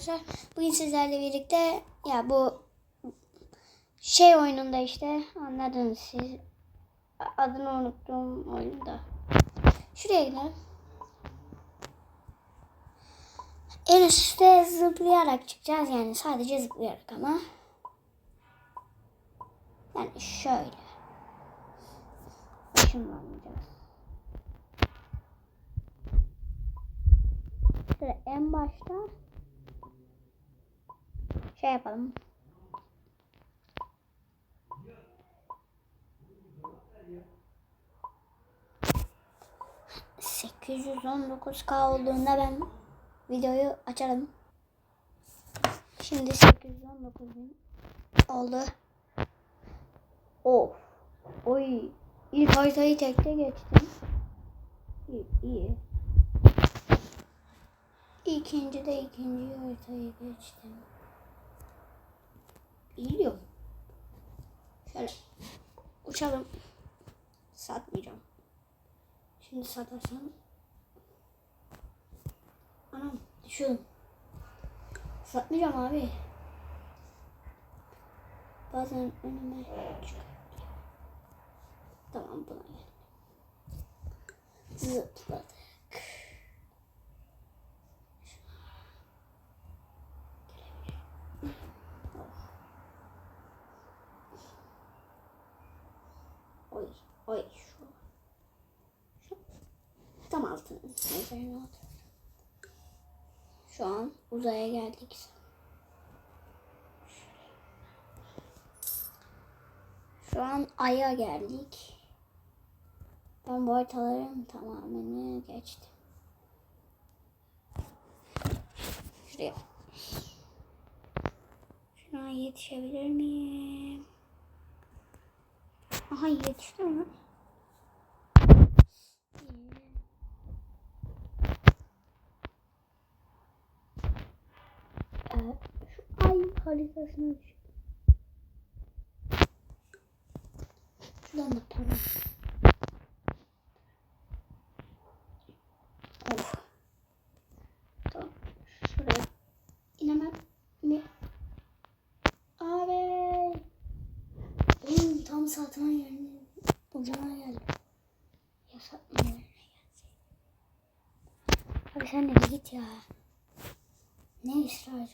arkadaşlar. Bugün sizlerle birlikte ya bu şey oyununda işte anladınız siz. Adını unuttum oyunda. Şuraya gidelim. En üstte zıplayarak çıkacağız yani sadece zıplayarak ama. Yani şöyle. Işınlanacağız. Şöyle en başta şey yapalım. ...819k olduğunda ben videoyu açarım. Şimdi 819 bin oldu. Of. Oy. İlk haritayı tekte geçtim. İyi. iyi. İkinci de ikinci haritayı geçtim. İyi Şöyle uçalım. Satmayacağım. Şimdi satarsam Anam düşüyorum. Satmayacağım abi. Bazen önüme çıkıyor. Tamam buna gel. Zıpladık. 16 üzerine atıyorum. Şu an uzaya geldik. Şu an Ay'a geldik. Ben bu haritaların tamamını geçtim. Şuraya. Şuna yetişebilir miyim? Aha yetiştim mi? Şu ay haritasına düştüm. Şuradan da para. Of. Tamam. Şuraya inemem mi? Abi. Benim tam satma yerine ucuna geldi. Ya satma yerine gelsin. Abi sen bir git ya. Ne ısrar?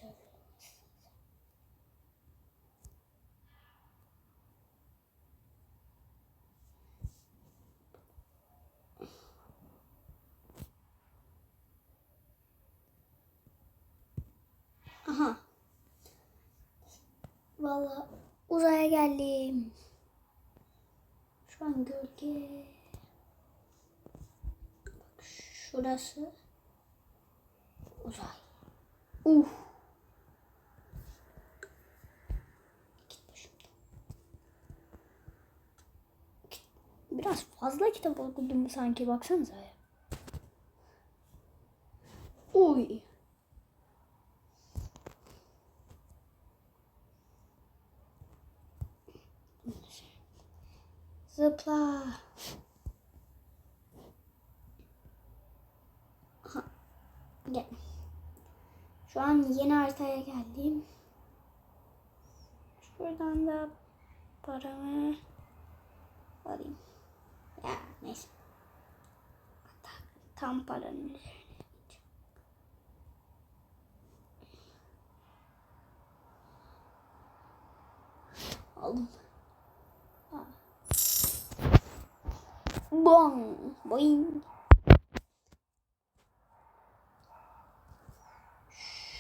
Aha. Vallahi uzaya geldim. Şu an gölge. Bak şurası uzay. Uf. Git başımdan. Biraz fazla kitap okudum sanki baksanıza ya. Oy. Zıpla. Aha. Gel. Şu an yeni haritaya geldim. Şuradan da paramı alayım. Ya neyse. Tam paranın üzerine. Aldım. Bong. Boing.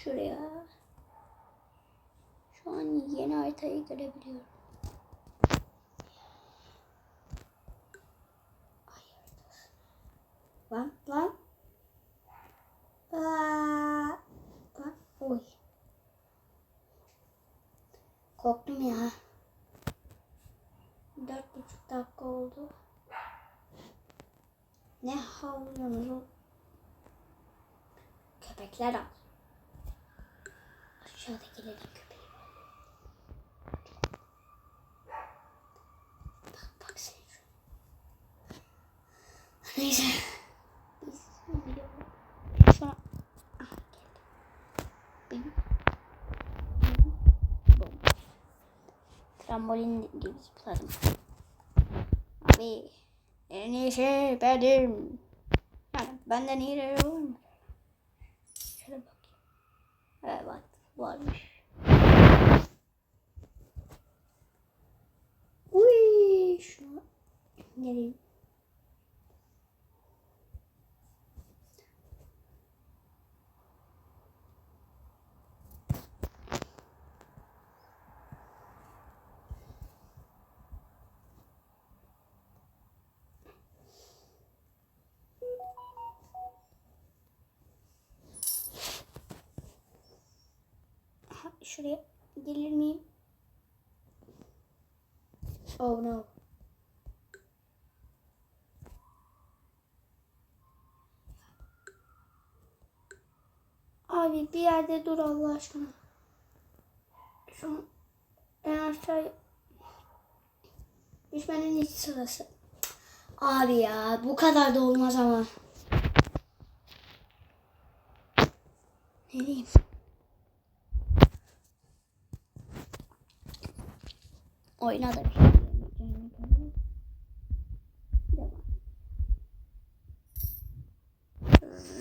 Şuraya. Şu an yeni haritayı görebiliyorum. Lan lan. Aa, lan. Oy. Korktum ya. Dört buçuk dakika oldu. Ne havlıyorsunuz? Köpekler al. Aşağıdakilerin köpeği. Bak bak sen. Neyse. Gidiyoruz. Şu an... Ah, geldim. Bing. Bum. Trambolin gibi zıpladım. Abi en iyisi benim. Yani benden iyileri olur mu? Varmış. Uy şunu nereye? Aha, Şuraya gelir miyim? Oh no. Abi bir yerde dur Allah aşkına. Şu en aşağı düşmenin hiç sırası. Abi ya bu kadar da olmaz ama. Ne diyeyim? Oyna da bir şey.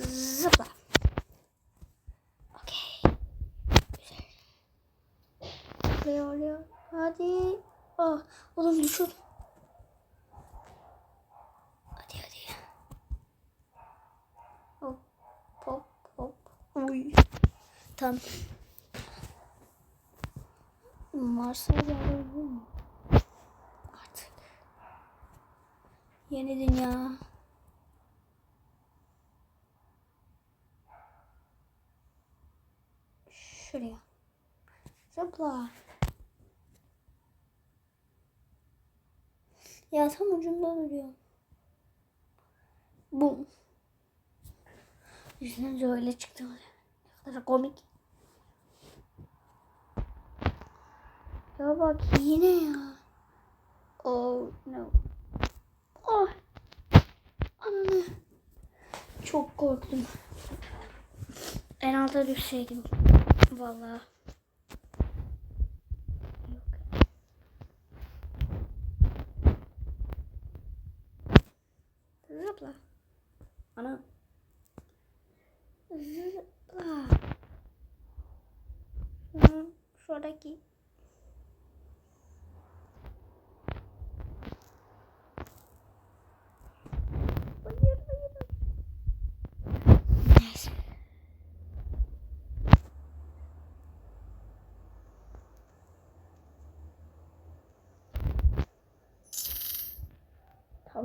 Zıpla. Okey. Güzel. Oluyor oluyor. Hadi. Ah, oğlum düşün. Hadi hadi. Hop hop hop. Uy. Tamam. Mars'a mi? Artık. Yeni dünya. Şuraya. Zıpla. Ya tam ucunda duruyor. Bum. Düşününce öyle çıktı. Ne kadar komik. Ya bak yine ya. Oh no. Oh. Anne. Çok korktum. En alta düşseydim. Vallahi. Zıpla. Ana. Zıpla. Şuradaki.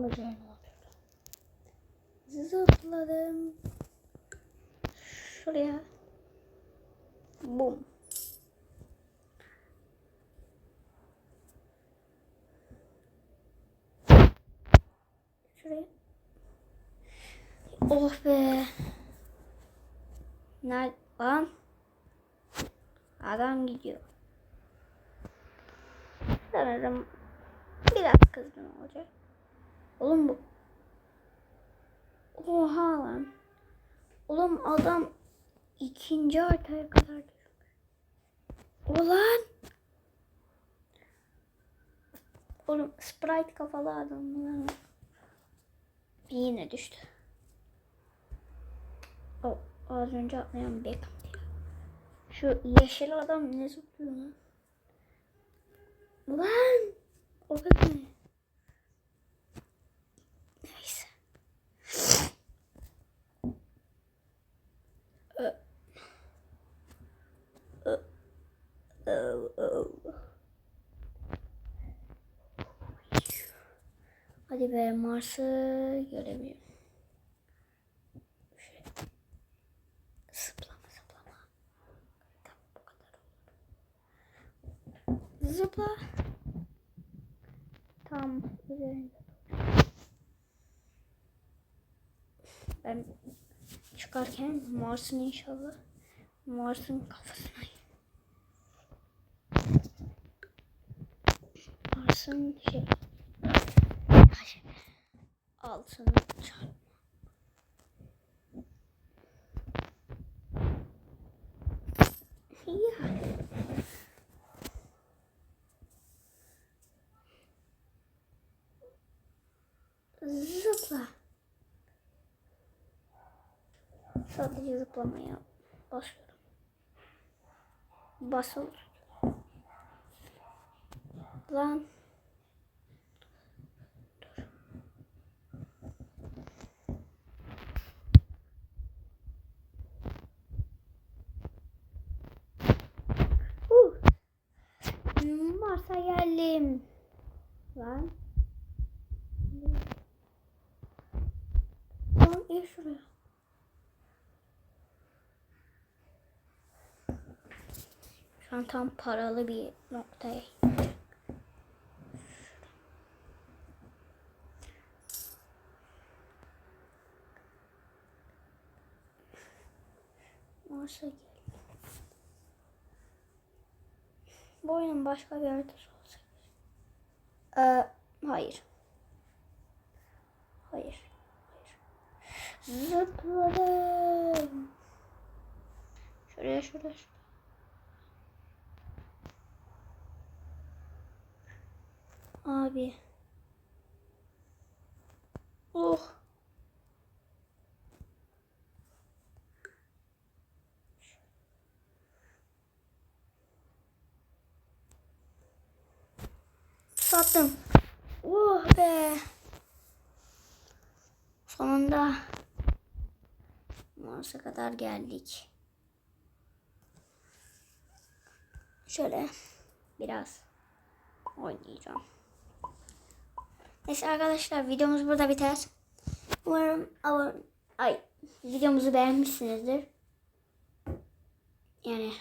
Tam üzerine oturdum. Zıpladım. Şuraya. Bum. Şuraya. Oh be. Nerede lan? Adam gidiyor. Sanırım biraz kızgın olacak. Oğlum bu. Oha lan. Oğlum adam ikinci haritaya kadar düşmüş. Ulan. Oğlum sprite kafalı adam lan. Yine düştü. O az önce atlayan Beckham. Şu yeşil adam ne zıplıyor lan? Lan! O kadar Hadi be Mars'ı görebilirim. Şöyle. Zıplama zıplama. Tamam bu kadar olur. Zıpla. Tam üzerinde. Ben çıkarken Mars'ın inşallah Mars'ın kafasına Mars'ın şey. Altını çarp. Ya. Zıpla. Sadece zıplamaya basıyorum. Basıl. Lan. Dur. Geldim. Lan. Lan in şuraya. Şu an tam paralı bir noktaya. Mars'a gel. Bu oyunun başka bir haritası olsa. Ee, hayır. Hayır. Hayır. Zıpladım. Şuraya şuraya şuraya. Abi. Oh. Sattım. Oh be. Sonunda Mars'a kadar geldik. Şöyle biraz oynayacağım. Neyse arkadaşlar videomuz burada biter. Umarım abone, ay videomuzu beğenmişsinizdir. Yani